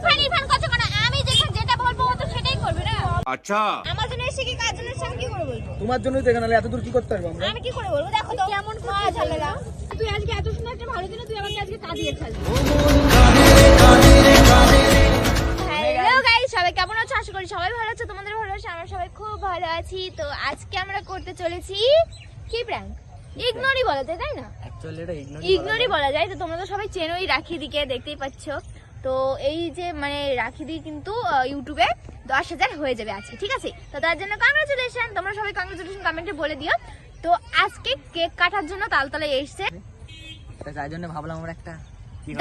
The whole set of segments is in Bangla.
ইরফান ইরফান কথা আমি যেটা বলব ও তো সেটাই করবে না। আচ্ছা। আমার জন্য এসে কি কাজ জন্য করে বলব? তোমার জন্যই এত দূর কি করতে পারব আমরা? আমি কি করে বলব? দেখো তো কেমন তুই আজকে এত সুন্দর একটা ভালো তুই আমাকে আজকে গাইস সবাই কেমন সবাই ভালো আছো তোমাদের ভালো আমরা সবাই খুব ভালো আছি। তো আজকে আমরা করতে চলেছি বলা যায় তাই না? বলা যায়। তো তোমরা তো সবাই চেনোই রাখি দিকে দেখতেই পাচ্ছ। তো এই যে মানে রাখি দিয়ে কিন্তু ইউটিউবে দশ হাজার হয়ে যাবে আছে ঠিক আছে? তো তার জন্য কংগ্রেচুলেশন তোমরা সবাই কংগ্রেচুলেশন কমেন্টে বলে দিও। তো আজকে কেক কাটার জন্য তালতলায় এসছে। তাই জন্য ভাবলাম আমরা একটা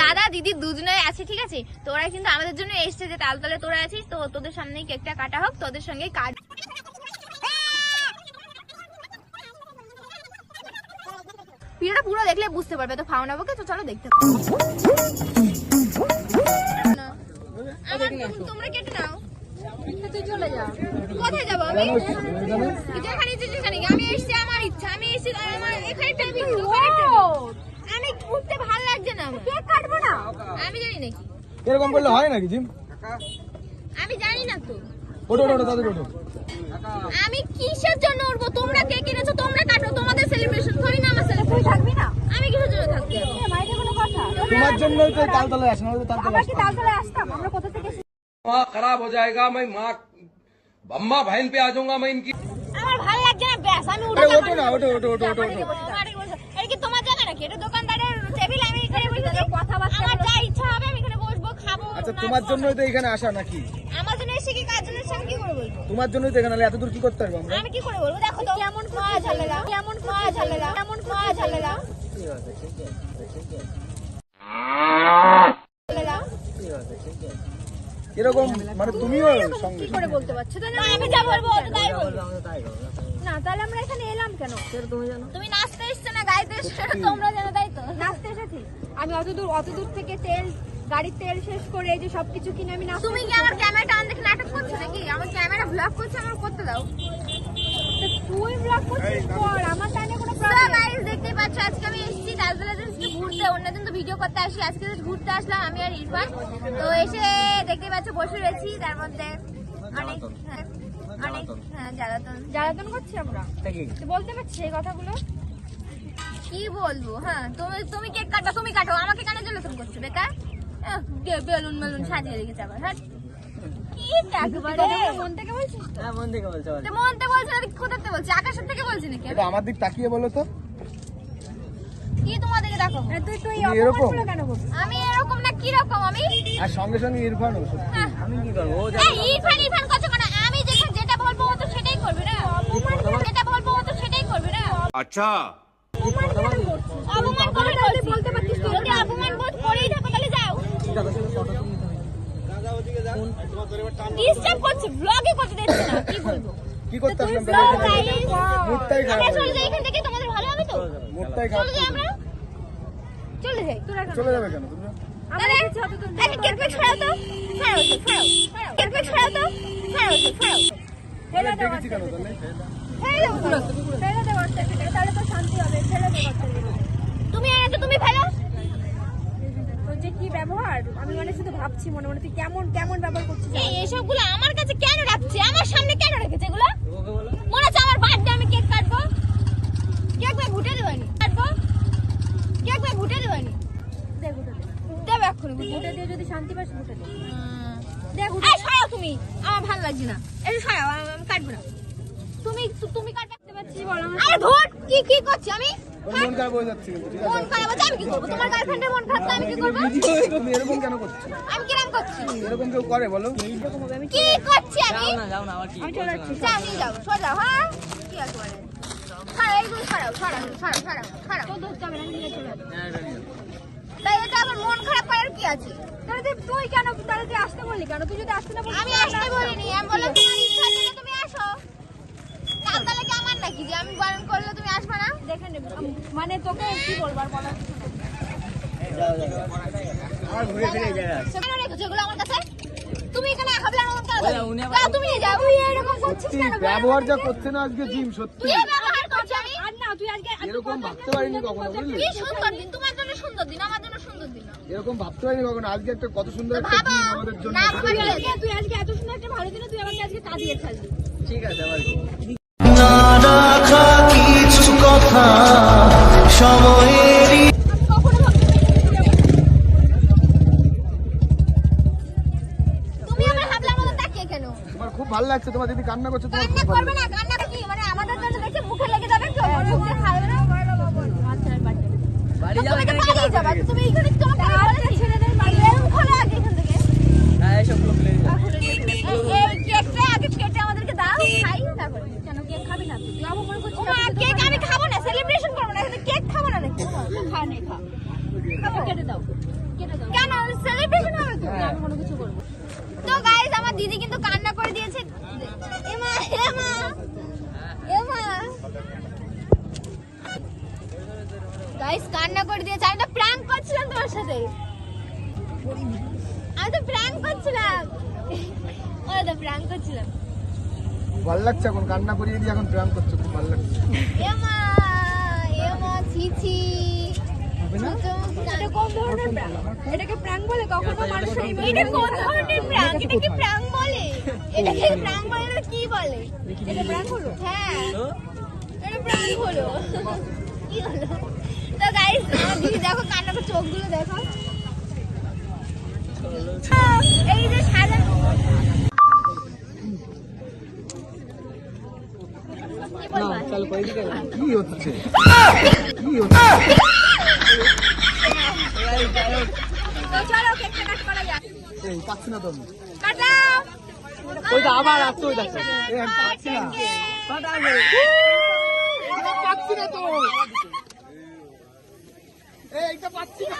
দাদা দিদি দুজনে আছে ঠিক আছে? তো ওরা কিন্তু আমাদের জন্য এসছে যে তালতলে তোরা আছিস তো তোদের সামনেই কেকটা কাটা হোক তোদের সঙ্গে কাট ভিডিওটা পুরো দেখলে বুঝতে পারবে তো ফাউন আবকে তো চলো দেখতে। আমার তোমরা কেটে নাও। তুই চলে যা। কোথায় যাব আমি? যেখানে ইচ্ছে আমি এসছি আমার ইচ্ছা। আমি এসছি আমার এখানে টেবিল আমি উঠতে ভালো লাগছে না কেক কাটবো না? আমি জানি নাকি এরকম করলে হয় নাকি জিম? আমি জানি না তো। ওটো ওটো ওটো তাদের ওটো আমি কিসের জন্য উঠবো? তোমরা কে কিনেছো? তোমরা কাটো। তোমাদের সেলিব্রেশন থরি না আমার সেলিব্রেশন থাকবি না আমি কিসের জন্য থাকব মাইকে কোনো কথা তোমার জন্যই তো তালতলায় আসে না তালতলায় আসতাম তারপরে আসতাম আমরা কোথা থেকে वहाँ खराब हो जाएगा मैं माँ अम्मा बहन पे आ जाऊंगा मैं इनकी আমার ভালো লাগছে না ব্যাস আমি উঠে আরে যাবো। ওঠো না, ওঠো, ওঠো, ওঠো, ওঠো, আমার দিকে বসে যাও, আমার দিকে বসে যাও। এটা কি তোমার জায়গা নাকি এটা দোকানদারের টেবিল আমি এখানে বসে যাবো কথাবার্তা আমার যা ইচ্ছা হবে আমি এখানে বসবো খাবো আচ্ছা নাচবো। তোমার জন্যই তো এখানে আসা নাকি আমার জন্য এসে কি কাজ জন্য এসে আমি কি করে বলবো তোমার জন্যই তো এখানে এত দূর কি করতে পারবো আমরা আমি কি করে বলবো দেখো তো কেমন কাজ ঝামেলা কেমন কাজ ঝামেলা কেমন কাজ ঝামেলা ঝামেলা এরকম মানে তুমিও সঙ্গে কি করে বলতে পারছ? তাই না আমি যা বলব ও তো তাই বলব। না তাহলে আমরা এখানে এলাম কেন? তুমি নাচতে এসছো না গাইতে এসছো না তোমরা জানো তাই তো? নাচতে এসেছি। আমি অত দূর অত দূর থেকে তেল গাড়ির তেল শেষ করে এই যে সবকিছু কিনে আমি না তুমি কি আমার ক্যামেরাটা অন দেখে নাটক করছ নাকি? আমার ক্যামেরা ব্লক করছে আমার করতে দাও। তুই ব্লগ করছিস কর আমার টানে কোনো তো প্রবলেম গাইস দেখতেই পাচ্ছ আজকে আমি এসেছি তালতলা জাস্ট অন্যদিন তো ভিডিও করতে আসি। আজকে just ঘুরতে আসলাম আমি আর ইরফান। তো এসে দেখতে পাচ্ছ বসে রয়েছি। তার মধ্যে অনেক হ্যাঁ, অনেক হ্যাঁ জ্বালাতন জ্বালাতন করছি আমরা? কি? বলতে পারছিস এই কথাগুলো? কি বলব? হ্যাঁ তুমি তুমি কেক কাটো তুমি কাটো। আমাকে কেন জ্বালাতন করছ বেকার? বেলুন মেলুন সাজিয়ে রেখেছে আবার হ্যাঁ। কি একবারে কথাগুলো মন থেকে বলছিস? তো? হ্যাঁ মন থেকে বলছো মনতে বলছে না কোথাতে বলছি? আকাশের থেকে বলছি নাকি? আমি? আমার দিক তাকিয়ে বলো তো। কি তোমাদেরকে দেখো তুই তুই এরকম? কেন আমি এরকম না কি রকম আমি আর সঙ্গে সঙ্গে ইরফান হ্যাঁ। আমি কি করব? ও যা ইরফান ইরফান কথা কেন? আমি যেখানে যেটা বলব ও তো সেটাই করবে না। যেটা বলব ও তো সেটাই করবে না। আচ্ছা। অপমান করে বলতে পারতিস তুই যদি অপমান বোধ করেই থাকো তাহলে যাও। ডিস্টার্ব করছে ব্লগে করতে দিচ্ছে না কি বলব? কি করতে আসলাম মুডটাই খারাপ চলে যাই এখান থেকে তোমাদের ভালো হবে তো? মুডটাই খারাপ চলে যাই আমরা? চলে যাই তোরা চলে যাবে কেন তুমি আরে আরে কেক ছড়াও তো। ছড়াও তো ছড়াও কেক পেক ছড়াও তো। ছড়াও তো ছড়াও ফেলে দে দেখেছি কেন ফেলে তো। ফেলে দে বাচ্চা থেকে তাহলে তো শান্তি হবে ফেলে দে বাচ্চা থেকে তুমি তো তুমি ফেলো। যে কি ব্যবহার? আমি মানে শুধু ভাবছি মনে মনে তুই কেমন কেমন ব্যবহার করছিস? এই এসবগুলো আমার কাছে কেন রাখছে আমার সামনে কেন রেখেছে এগুলো মনে হচ্ছে আমার বার্থডে আমি কেক কাটবো কেক ভাই ভুটে দেবানি কাটবো কেক ভাই ভুটে দেবানি দেখ উঠে দে দেবে এক্ষুনি ভুটে উঠে দিয়ে যদি শান্তি পাস উঠে দে দেখ এই সরাও তুমি আমার ভালো লাগছে না। এই সরাও আমি কাটবো না। তুমি তুমি কাটতে পারছিস বল আরে ভোট কি কি করছি আমি? মন খারাপ হয়ে যাচ্ছে কিন্তু ঠিক মন খারাপ আছে আমি কি করব? তোমার গার্লফ্রেন্ডের মন খারাপ তো আমি কি করব? তুমি এরকম কেন করছ? আমি কিরম করছি? এরকম কেউ করে বলো। কি করছি আমি? আমি চলে যাচ্ছি জানি যাও সোজা হ্যাঁ? কি আছে বলে? ছাড়াও ছাড়াও ছাড়াও ছাড়াও ছাড়াও ছাড়াও তোর ধরতে হবে না আমি নিয়ে চলে যাব তাই এটা আবার মন খারাপ করার কি আছে? তাহলে তুই তুই কেন তাহলে তুই আসতে বললি কেন? তুই যদি আসতে না বলতিস আমি আসতে বলিনি আমি বললাম তোমার ইচ্ছা আছে তুমি আসো। কাল তাহলে কি আমার নাকি যে আমি বারণ করলে তুমি আসবে না? দেখে নেবে মানে তোকে কি বলব আর বলার কিছু নেই। আর ঘুরে ফিরে এই জায়গায় আসছে। কেন রেখেছো এগুলো আমার কাছে? তুমি এখানে তুমি যাও তুই এরকম করছিস কেন? ব্যবহার যা করছে না আজকে জিম সত্যি। তুই ব্যবহার করছ আর না তুই আজকে এরকম ভাবতে পারিনি কখনো বুঝলি? কি সুন্দর দিন তোমার জন্য সুন্দর দিন আমার জন্য সুন্দর দিন না। এরকম ভাবতে পারিনি কখনো। আজকে একটা কত সুন্দর একটা দিন আমাদের জন্য তুই আজকে এত সুন্দর একটা ভালো দিনে তুই আমাকে আজকে কাঁদিয়ে ছাড়লি ঠিক আছে আবার না রাখা কিছু কথা সময়েরই আমি কখনো ভাবিনি তুই আমাকে- তুমি আমার হাবলার মতো তাকিয়ে কেন? তোমার খুব ভালো লাগছে তোমার দিদি কান্না করছে তোমার খুব ভালো করবে না কান্না কি? মানে আমাদের জন্য দেখে মুখে লেগে যাবে তো মুখ দিয়ে খাবে না। আচ্ছা বাড়ি যাবে। যাবে তুমি তো পালিয়ে যাবা তুমি এখানে তোমাকে আমি বলেছি ছেলেদের বাড়ি এরকম খোলে আগে এখান থেকে এই এই কেকটা আগে কেটে আমাদেরকে দাও খাই তারপরে কেন কেক খাবি না তুই? তুই অপমান করছিস ওমা কেক আমি খাব না সেলিব্রেশন করব না এখানে কেক খাব না নাকি খা নে খা কেটে দাও কেটে দাও কেন সেলিব্রেশন হবে তো আমি কোনো কিছু করব না। তো গাইস আমার দিদি কিন্তু কান্না করে দিয়েছে এমা এমা এমা গাইস কান্না করে দিয়েছে আমি তো প্র্যাঙ্ক আমি তো প্র্যাঙ্ক করছিলাম। ওই তো প্র্যাঙ্ক করছিলাম। ভালো লাগছে এখন কান্না করিয়ে দিয়ে এখন প্রাণ করছ খুব ভালো লাগছে। এমা এমা ছিছি এটা কোন ধরনের প্র্যাঙ্ক এটাকে প্র্যাঙ্ক বলে? কখনো মানুষের এটা কোন ধরনের প্র্যাঙ্ক এটা কি প্র্যাঙ্ক বলে? এটা কি প্র্যাঙ্ক বলে কি বলে? এটা প্র্যাঙ্ক হলো? হ্যাঁ। এটা প্র্যাঙ্ক হলো। কি হলো তো গাইস আমার দিদি দেখো কান্না করে চোখগুলো দেখো। এই যে সাজানো কি হচ্ছে কি হচ্ছে তো চলো কেকটা কাট করা যাক। এই পাচ্ছি না তো আমি কাটাও ওই তো আবার আসছে। ওই দেখো পাচ্ছি না। পাচ্ছি না তো এই এইটা পাচ্ছি না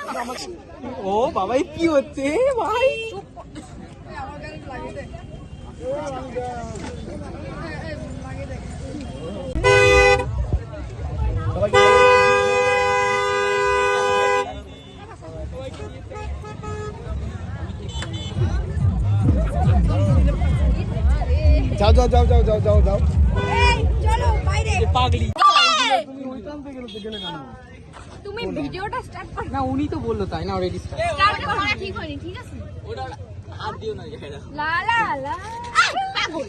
ও বাবা এ কি হচ্ছে? ভাই। যাও যাও যাও যাও যাও যাও। যাও পাগলি। তুমি ওই টানতে গেলে গেলে কেন? তুমি ভিডিওটা স্টার্ট করো। না উনি তো বলল তাই না অলরেডি স্টার্ট করা ঠিক হয়নি ঠিক আছে? হাত দিও না লা লা লা। পাগল।